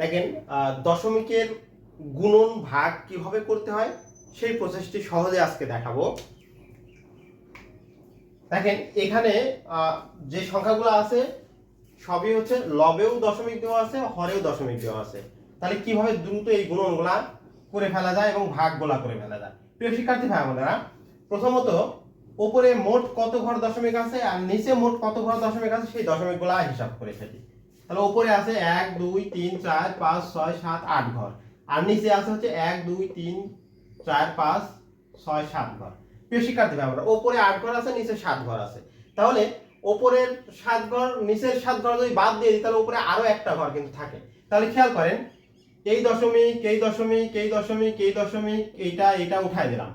দেখেন দশমিকের গুণন ভাগ কীভাবে করতে হয়, সেই প্রসেসটি সহজে আজকে দেখাবো। দেখেন, এখানে যে সংখ্যাগুলো আছে, সবই হচ্ছে লবেও দশমিক দেওয়া আছে, হরেও দশমিক দেওয়া আছে। তাহলে কীভাবে দ্রুত এই গুণনগুলা করে ফেলা যায় এবং ভাগ ভাগগুলা করে ফেলা যায়? প্রিয় শিক্ষার্থী ভাই, বোনেরা, প্রথমত, ওপরে মোট কত ঘর দশমিক আছে আর নিচে মোট কত ঘর দশমিক আছে, সেই দশমিকগুলা হিসাব করে ফেলি। তাহলে উপরে আছে এক, দুই, তিন, চার, পাঁচ, ছয়, সাত, আট ঘর। আর নিচে আছে হচ্ছে এক, দুই, তিন, চার, পাঁচ, ছয়, সাত ঘর। প্রিয় শিক্ষার্থী বোনেরা উপরে আট ঘর আছে, নিচে সাত ঘর আছে। তাহলে ওপরের সাত ঘর, নিচের সাত ঘর যদি বাদ দিয়ে দিই, তাহলে উপরে আরও একটা ঘর কিন্তু থাকে। তাহলে খেয়াল করেন, এই দশমিক এই দশমিক এই দশমিক এই দশমিক, এইটা এটা উঠাই দিলাম।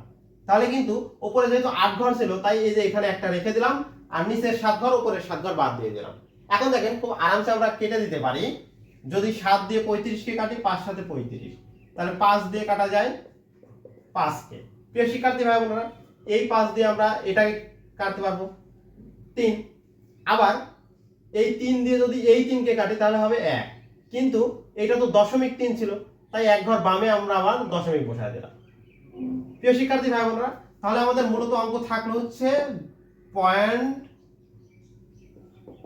তাহলে কিন্তু উপরে যেহেতু আট ঘর ছিল, তাই এই যে এখানে একটা রেখে দিলাম, আর নিচের সাত ঘর, উপরের সাত ঘর বাদ দিয়ে দিলাম। এখন দেখেন খুব আরামসে আমরা কেটে দিতে পারি। যদি সাত দিয়ে পঁয়ত্রিশকে কাটি, পাঁচ সাথে পঁয়ত্রিশ। তাহলে পাঁচ দিয়ে কাটা যায় পাঁচকে। প্রিয় শিক্ষার্থী ভাই বোনেরা এই পাঁচ দিয়ে আমরা এটাকে কাটতে পারব তিন। আবার এই তিন দিয়ে যদি এই তিনকে কাটি, তাহলে হবে এক। কিন্তু এটা তো দশমিক তিন ছিল, তাই এক ঘর বামে আমরা আবার দশমিক বসায় দিলাম। প্রিয় শিক্ষার্থী ভাই বোনেরা তাহলে আমাদের মূলত অঙ্ক থাকল হচ্ছে পয়েন্ট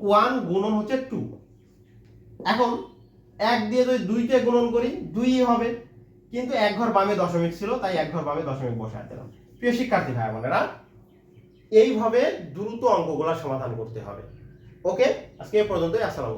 ওয়ান গুণন হচ্ছে টু। এখন এক দিয়ে যদি দুইকে গুণন করি, দুই হবে। কিন্তু এক ঘর বামে দশমিক ছিল, তাই এক ঘর বামে দশমিক বসায় দিলাম। প্রিয় শিক্ষার্থী ভাই বোনেরা, এইভাবে দ্রুত অঙ্কগুলো সমাধান করতে হবে। ওকে? আজকে এ পর্যন্তই, আসসালামু।